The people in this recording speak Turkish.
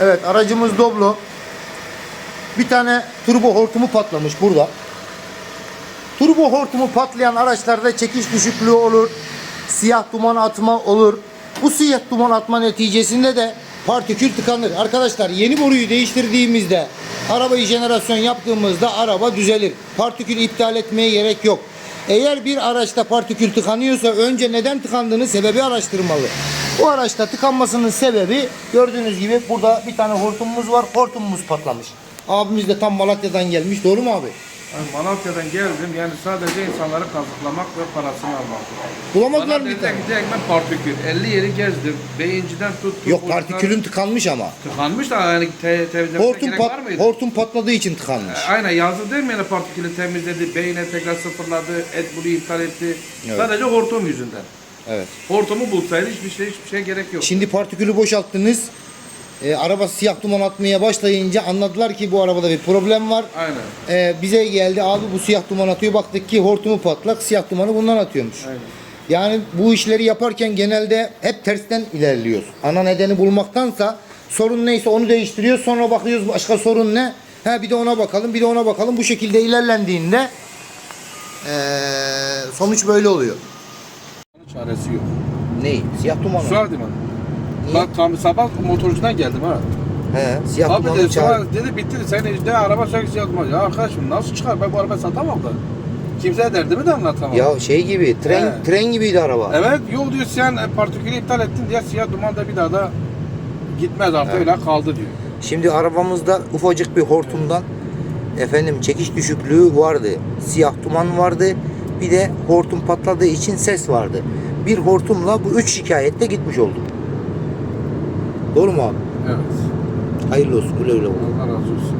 Evet aracımız Doblo. Bir tane turbo hortumu patlamış burada. Turbo hortumu patlayan araçlarda çekiş düşüklüğü olur. Siyah duman atma olur. Bu siyah duman atma neticesinde de partikül tıkanır. Arkadaşlar yeni boruyu değiştirdiğimizde arabayı jenerasyon yaptığımızda araba düzelir. Partikül iptal etmeye gerek yok. Eğer bir araçta partikül tıkanıyorsa önce neden tıkandığını sebebi araştırmalı. Bu araçta tıkanmasının sebebi gördüğünüz gibi burada bir tane hortumumuz var. Hortumumuz patlamış. Abimiz de tam Malatya'dan gelmiş. Doğru mu abi? Ben Malatya'dan geldim yani sadece insanları kazıklamak ve parasını almak. Bulamadılar mı bir tane? ben partikül. 50 yeri gezdim. Beyinciden tuttum. Yok partikülün tıkanmış ama. Tıkanmış da yani te temizlemesine Hortum, gerek pat, var mıydı? hortum patladığı için tıkanmış. Aynen yazdı değil mi yani partikülü temizledi, beyine tekrar sıfırladı, et bunu iptal etti. Evet. Sadece hortum yüzünden. Evet. Hortumu bulsaydı hiçbir şey hiçbir şey gerek yok. Şimdi partikülü boşalttınız. Ee, araba siyah duman atmaya başlayınca anladılar ki bu arabada bir problem var. Aynen. Ee, bize geldi abi bu siyah duman atıyor. Baktık ki hortumu patlak siyah dumanı bundan atıyormuş. Aynen. Yani bu işleri yaparken genelde hep tersten ilerliyoruz. Ana nedeni bulmaktansa sorun neyse onu değiştiriyoruz. Sonra bakıyoruz başka sorun ne? Ha bir de ona bakalım, bir de ona bakalım. Bu şekilde ilerlendiğinde ee, sonuç böyle oluyor. Çaresi yok. Ney? Siyah duman. Hadi bana. Niye? Bak tam sabah motorcudan geldim ha. He, siyah Abi dedi, çağır. sonra dedi bitti sen işte araba söküsü yapma. Ya arkadaşım nasıl çıkar ben bu arabayı satamam da. Kimseye derdimi de anlatamam. Ya şey gibi, tren He. tren gibiydi araba. Evet yol diyor sen e, partikülü iptal ettin diye siyah duman da bir daha da gitmez artık öyle kaldı diyor. Şimdi arabamızda ufacık bir hortumdan efendim çekiş düşüklüğü vardı. Siyah duman vardı. Bir de hortum patladığı için ses vardı. Bir hortumla bu üç şikayette gitmiş oldu. Doğru mu abi? Evet. Hayırlı olsun. Güle güle. Allah razı olsun.